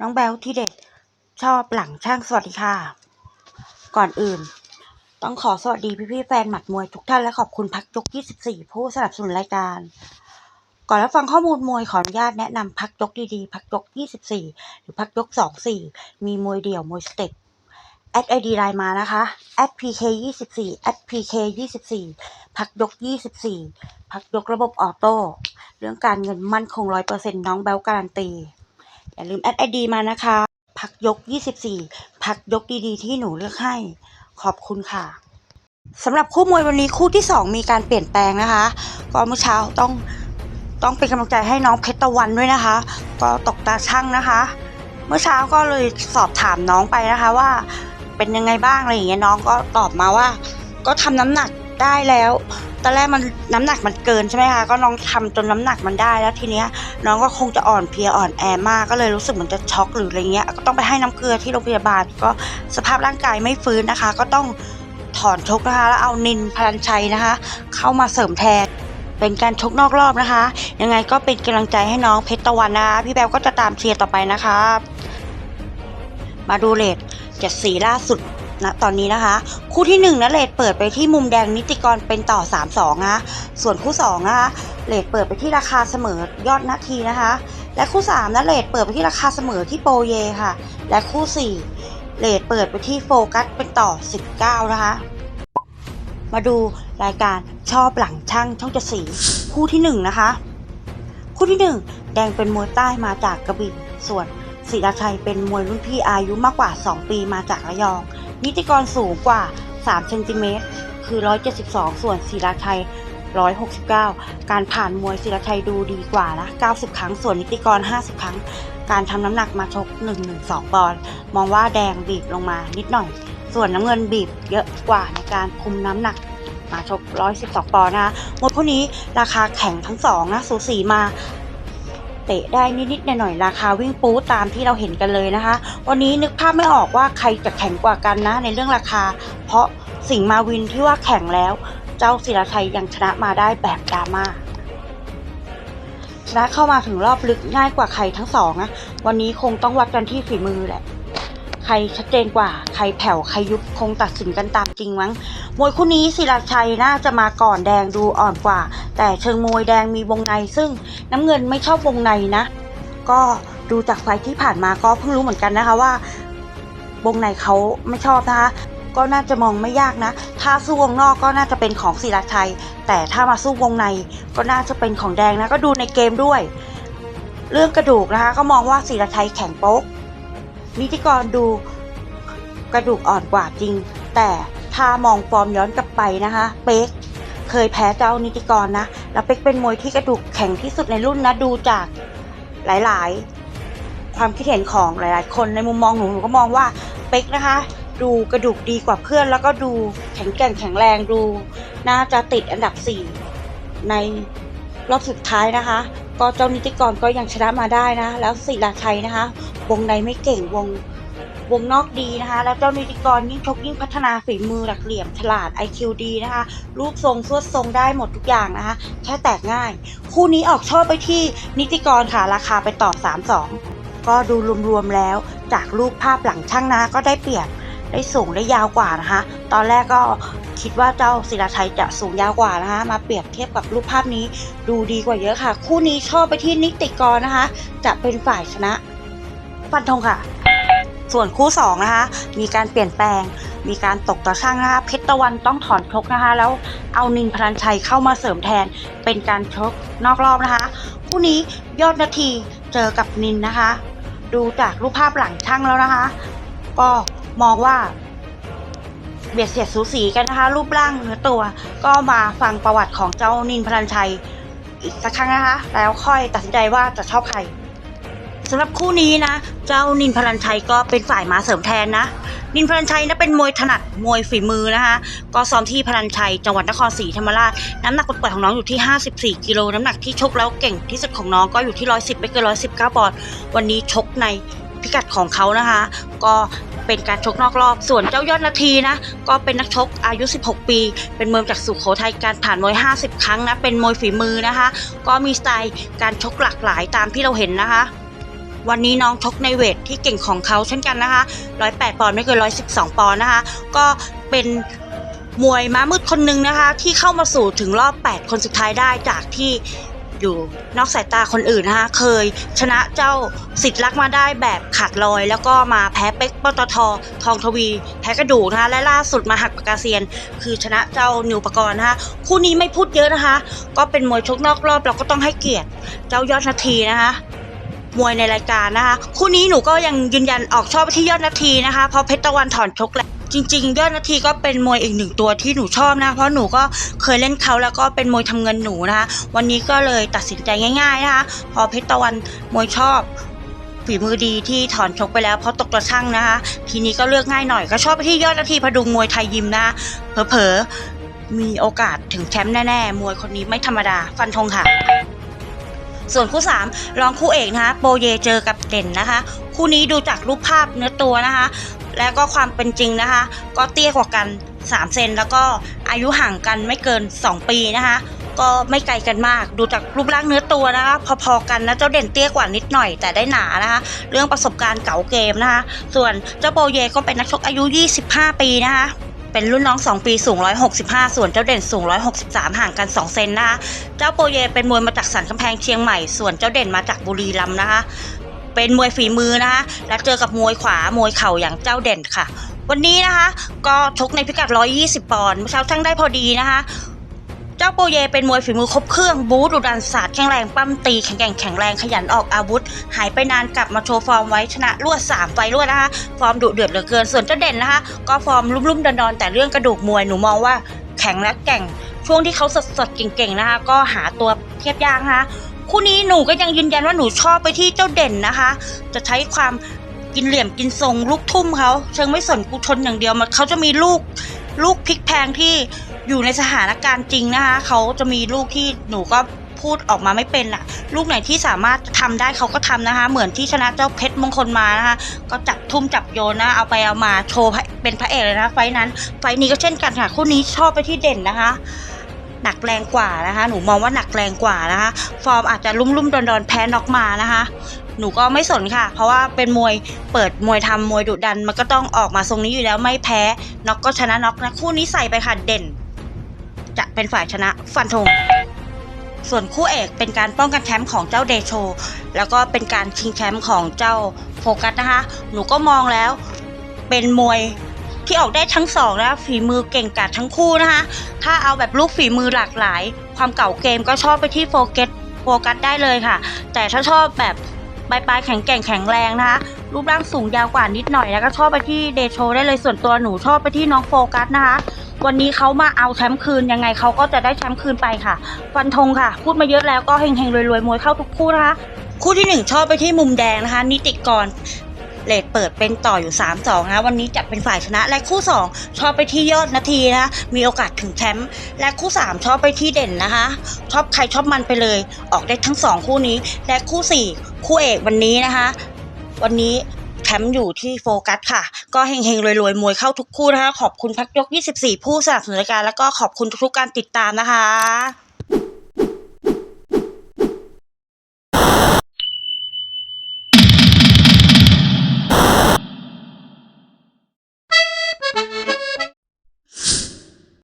น้องแบลที่เด็ดชอบหลังช่างสวัสดีค่ะ ก่อนอื่น ต้องขอสวัสดีพี่ๆแฟนหมัดมวยทุกท่านและขอบคุณพักยก 24 ผู้สนับสนุนรายการ ก่อนรับฟังข้อมูลมวยขออนุญาตแนะนำพักยกดีๆ พักยก 24 หรือพักยก 24 มีมวยเดี่ยวมวยสเต็ปแอดไอดีไลน์มานะคะแอด pk 24แอด pk 24พักยก24พักยกระบบออโต้ เรื่องการเงินมั่นคง100%น้องแบลการันตี อย่าลืมแอดไอดีมานะคะ พักยก 24 พักยกดีๆ ที่หนูเลือกให้ ขอบคุณค่ะสำหรับคู่มวยวันนี้คู่ที่ 2 มีการเปลี่ยนแปลงนะคะก็เมื่อเช้าต้องต้องเป็นกำลังใจให้น้องเพชรตะวันด้วยนะคะ ก็ตกตาช่างนะคะ เมื่อเช้าก็เลยสอบถามน้องไปนะคะว่า เป็นยังไงบ้างอะไรอย่างเงี้ยน้องก็ตอบมาว่า ก็ทำน้ำหนักได้แล้ว ตอนแรกมันน้ำหนักมันเกินใช่ไหมคะก็น้องทำจนน้ำหนักมันได้แล้วทีเนี้ยน้องก็คงจะอ่อนเพลียอ่อนแอมากก็เลยรู้สึกเหมือนจะช็อกหรืออะไรเงี้ยก็ต้องไปให้น้ำเกลือที่โรงพยาบาล ก็สภาพร่างกายไม่ฟื้นนะคะ ก็ต้องถอนชกนะคะ แล้วเอานินพลันชัยนะคะ เข้ามาเสริมแทนเป็นการชกนอกรอบนะคะ ยังไงก็เป็นกำลังใจให้น้องเพชรตะวันนะคะ พี่แบลก็จะตามเชียร์ต่อไปนะคะ มาดูเลทเจ็ดสีล่าสุด นะตอนนี้นะคะ คู่ที่หนึ่งนะเลทเปิดไปที่มุมแดงนิติกรเป็นต่อ 3-2นะคะส่วนคู่สองนะคะเลทเปิดไปที่ราคาเสมอยอดนาทีนะคะ และคู่3นะเลทเปิดไปที่ราคาเสมอที่โปรเยค่ะ และคู่4เลทเปิดไปที่โฟกัสเป็นต่อ 19 นะคะ มาดูรายการชอบหลังช่างช่องเจ็ดสีคู่ที่1นะคะ คู่ที่ 1 แดงเป็นมวยใต้มาจากกระบี่ส่วนศรีราชัยเป็นมวยรุ่นพี่อายุมากกว่า 2 ปีมาจากระยอง นิติกรสูงกว่า 3 เซนติเมตร คือ 172 ส่วนศรีราชัย 169 การผ่านมวยศิรชัยดูดีกว่านะ 90 ครั้ง ส่วนนิติกร 50 ครั้ง การทำน้ำหนักมาชก 112 ปอนด์มองว่าแดงบีบลงมานิดหน่อย ส่วนน้ำเงินบีบเยอะกว่าในการคุมน้ำหนักมาชก 112 ปอนด์นะคะหมดคู่นี้ราคาแข่งทั้งสองนะ สูสีมา เตะได้นิดๆหน่อยๆราคาวิ่งปู๊ตามที่เราเห็นกันเลยนะคะ วันนี้นึกภาพไม่ออกว่าใครจะแข่งกว่ากันนะในเรื่องราคา เพราะสิงห์มาวินที่ว่าแข่งแล้ว เจ้าศิลาชัยยังชนะมาได้แบบดราม่าชนะเข้ามาถึงรอบลึกง่ายกว่าใครทั้งสองนะวันนี้คงต้องวัดกันที่ฝีมือแหละ ใครชัดเจนกว่า ใครแผ่วใครยุบคงตัดสินกันตามจริงมั้ง มวยคู่นี้ศิลาชัยน่าจะมาก่อนแดงดูอ่อนกว่า แต่เชิงมวยแดงมีวงในซึ่งน้ำเงินไม่ชอบวงในนะ ก็ดูจากไฟท์ที่ผ่านมาก็เพิ่งรู้เหมือนกันนะคะว่าวงในเขาไม่ชอบนะคะก็น่าจะมองไม่ยากนะ ถ้าสู้วงนอกก็น่าจะเป็นของศิลาชัย แต่ถ้ามาสู้วงในก็น่าจะเป็นของแดงนะ ก็ดูในเกมด้วย เรื่องกระดูกนะคะ ก็มองว่าศิลาชัยแข็งโป๊ก นิติกรดูกระดูกอ่อนกว่าจริง แต่ถ้ามองฟอร์มย้อนกลับไปนะคะ เป๊กเคยแพ้เจ้านิติกรนะ แล้วเป๊กเป็นมวยที่กระดูกแข็งที่สุดในรุ่นนะ ดูจากหลายๆ ความคิดเห็นของหลาย ๆ คนในมุมมองหนูหนูก็มองว่าเป๊กนะคะ ดูกระดูกดีกว่าเพื่อน แล้วก็ดูแข็งแกร่งแข็งแรงดู น่าจะติดอันดับ 4 ในรอบสุดท้ายนะคะ ก็เจ้านิติกรก็ยังชนะมาได้นะ แล้วศิลาชัยนะคะ วงในไม่เก่งวงวงนอกดีนะคะ แล้วเจ้านิติกรยิ่งชกยิ่งพัฒนาฝีมือหลักเหลี่ยมฉลาด IQ ดีนะคะ รูปทรงสวดทรงได้หมดทุกอย่างนะคะ แค่แตกง่าย คู่นี้ออกชอบไปที่นิติกรค่ะ ราคาไปต่อ 3-2 ก็ดูรวมๆแล้ว จากรูปภาพหลังช่างนะก็ได้เปรียบ ได้สูงได้ยาวกว่านะคะ ตอนแรกก็คิดว่าเจ้าศิลาชัยจะสูงยาวกว่านะคะ มาเปรียบเทียบกับรูปภาพนี้ดูดีกว่าเยอะค่ะ คู่นี้ชอบไปที่นิติกรนะคะ จะเป็นฝ่ายชนะ ฟันธงค่ะ ส่วนคู่สองนะคะ มีการเปลี่ยนแปลง มีการตกต่อช่างนะคะเพชรตะวันต้องถอนชกนะคะ แล้วเอานินพลันชัยเข้ามาเสริมแทนเป็นการชกนอกรอบนะคะ คู่นี้ยอดนาทีเจอกับนินนะคะ ดูจากรูปภาพหลังช่างแล้วนะคะ ก็ มองว่าเบียดเสียดสูสีกันนะคะ รูปร่างเนื้อตัวก็มาฟังประวัติของเจ้านินพลันชัย อีกสักครั้งนะคะ แล้วค่อยตัดสินใจว่าจะชอบใครสำหรับคู่นี้นะ เจ้านินพลันชัยก็เป็นฝ่ายมาเสริมแทนนะ นินพลันชัยนะเป็นมวยถนัดมวยฝีมือนะคะ ก็ซ้อมที่พลันชัยจังหวัดนครศรีธรรมราช น้ำหนักปล่อยของน้องอยู่ที่ 54 กิโลน้ำหนักที่ชกแล้วเก่งที่สุดของน้องก็อยู่ที่ 110 ไม่เกิน119 ปอนด์ วันนี้ชกในพิกัดของเขานะคะ ก็ เป็นการชกนอกรอบ ส่วนเจ้ายอดนาทีนะ ก็เป็นนักชกอายุ 16 ปี เป็นเมวยจากสุโขทัยการผ่านมวย 50 ครั้งนะ เป็นมวยฝีมือนะคะ ก็มีสไตล์การชกหลากหลายตามที่เราเห็นนะคะ วันนี้น้องชกในเวทที่เก่งของเขาเช่นกันนะคะ 108 ปอนด์ไม่เกิน 112 ปอนด์นะคะ ก็เป็นมวยม้ามืดคนหนึ่งนะคะ ที่เข้ามาสู่ถึงรอบ 8 คนสุดท้ายได้จากที่ อยู่นอกสายตาคนอื่นนะคะเคยชนะเจ้าสิทธิ์รักมาได้แบบขาดลอย แล้วก็มาแพ้เป๊กปตททองทวี แพ้กระดูกนะคะและล่าสุดมาหักปากกาเซียน คือชนะเจ้านิวปกรณ์นะคะคู่นี้ไม่พูดเยอะนะคะ ก็เป็นมวยชกนอกรอบเราก็ต้องให้เกียรติเจ้ายอดนาทีนะคะมวยในรายการนะคะ คู่นี้หนูก็ยังยืนยันออกชอบที่ยอดนาทีนะคะ เพราะเพชรตะวันถอนชกแหละ จริงๆยอดนาทีก็เป็นมวยอีกหนึ่งตัวที่หนูชอบนะ เพราะหนูก็เคยเล่นเขาแล้วก็เป็นมวยทำเงินหนูนะคะ วันนี้ก็เลยตัดสินใจง่ายๆนะคะพอเพชรตะวันมวยชอบฝีมือดีที่ถอนชกไปแล้วเพราะตกกระช่างนะคะ ทีนี้ก็เลือกง่ายหน่อยก็ชอบไปที่ยอดนาทีพดุงมวยไทยยิมนะเผลอๆมีโอกาสถึงแชมป์แน่ๆมวยคนนี้ไม่ธรรมดาฟันธงค่ะ ส่วนคู่ 3 รองคู่เอกนะคะ โปเยเจอกับเด่นนะคะ คู่นี้ดูจากรูปภาพเนื้อตัวนะคะ และก็ความเป็นจริงนะคะ ก็เตี้ยกว่ากัน 3 เซนแล้วก็อายุห่างกันไม่เกิน 2 ปีนะคะ ก็ไม่ไกลกันมาก ดูจากรูปร่างเนื้อตัวนะคะ พอๆกันนะเจ้าเด่นเตี้ยกว่านิดหน่อยแต่ได้หนานะคะ เรื่องประสบการณ์เก่าเกมนะคะ ส่วนเจ้าโปเยก็เป็นนักชกอายุ 25 ปีนะคะเป็นรุ่นน้อง 2 ปีสูง 165 ส่วนเจ้าเด่นสูง 163 ห่างกัน 2 เซนนะคะ เจ้าโปเยเป็นมวยมาจากสันกำแพงเชียงใหม่ ส่วนเจ้าเด่นมาจากบุรีรัมย์นะคะ เป็นมวยฝีมือนะคะและเจอกับมวยขวามวยเข่าอย่างเจ้าเด่นค่ะ วันนี้นะคะ ก็ชกในพิกัด 120 ปอนด์เมื่อเช้าช่างได้พอดีนะคะ เจ้าโปเยเป็นมวยฝีมือครบเครื่องบูดุดันศาสตร์แข็งแรงปั้มตีแข็งแกร่งแข็งแรงขยันออกอาวุธ หายไปนานกลับมาโชว์ฟอร์มไว้ชนะรวด3ไฟล์รวดนะคะ ฟอร์มดุเดือดเหลือเกินส่วนเจ้าเด่นนะคะ ก็ฟอร์มลุ่มๆดอนๆแต่เรื่องกระดูกมวยหนูมองว่าแข็งและแกร่งช่วงที่เขาสดๆเก่งๆนะคะ ก็หาตัวเทียบยากนะคะ คู่นี้หนูก็ยังยืนยันว่าหนูชอบไปที่เจ้าเด่นนะคะ จะใช้ความกินเหลี่ยมกินทรงลูกทุ่มเขาเชิงไม่สนกูชนอย่างเดียวมันเขาจะมีลูกลูกพลิกแพงที่อยู่ในสถานการณ์จริงนะคะเขาจะมีลูกที่หนูก็พูดออกมาไม่เป็นอะลูกไหนที่สามารถทำได้เขาก็ทำนะคะ เหมือนที่ชนะเจ้าเพชรมงคลมานะคะ ก็จับทุ่มจับโยนนะ เอาไปเอามาโชว์เป็นพระเอกเลยนะ ไฟนั้น ไฟนี้ก็เช่นกันค่ะ คู่นี้ชอบไปที่เด่นนะคะ หนักแรงกว่านะคะ หนูมองว่าหนักแรงกว่านะคะ ฟอร์มอาจจะลุ่มๆดอนๆแพ้น็อกมานะคะ หนูก็ไม่สนค่ะ เพราะว่าเป็นมวยเปิดมวยทำมวยดุดัน มันก็ต้องออกมาทรงนี้อยู่แล้วไม่แพ้น็อกก็ชนะน็อกนะคู่นี้ใส่ไปค่ะเด่น จะเป็นฝ่ายชนะฟันธงส่วนคู่เอกเป็นการป้องกันแชมป์ของเจ้าเดโช แล้วก็เป็นการชิงแชมป์ของเจ้าโฟกัสนะคะ หนูก็มองแล้วเป็นมวย ที่ออกได้ทั้งสองนะฝีมือเก่งกาจทั้งคู่นะคะ ถ้าเอาแบบลูกฝีมือหลากหลาย ความเก่าเกมก็ชอบไปที่โฟกัสโฟกัสได้เลยค่ะ แต่ถ้าชอบแบบปลายๆแข็งแกร่งแข็งแรงนะคะรูปร่างสูงยาวกว่านิดหน่อยแล้วก็ชอบไปที่เดโชได้เลยส่วนตัวหนูชอบไปที่น้องโฟกัสนะคะ วันนี้เขามาเอาแชมป์คืนยังไงเขาก็จะได้แชมป์คืนไปค่ะ ฟันธงค่ะ พูดมาเยอะแล้วก็เฮงๆรวยๆมวยเข้าทุกคู่นะคะ คู่ที่หนึ่งชอบไปที่มุมแดงนะคะ นิติกร เลดเปิดเป็นต่ออยู่ 3 2 นะ วันนี้จะเป็นฝ่ายชนะ และคู่ 2 ชอบไปที่ยอดนาทีนะคะมีโอกาสถึงแชมป์ และคู่ 3 ชอบไปที่เด่นนะคะ ชอบใครชอบมันไปเลย ออกได้ทั้ง 2 คู่นี้ และคู่ 4 คู่เอกวันนี้นะคะ วันนี้แชมป์อยู่ที่โฟกัสค่ะ ก็เฮงๆรวยๆ มวยเข้าทุกคู่นะคะ ขอบคุณพักยก 24 ผู้สนับสนุนรายการแล้วก็ขอบคุณทุกๆการติดตามนะคะ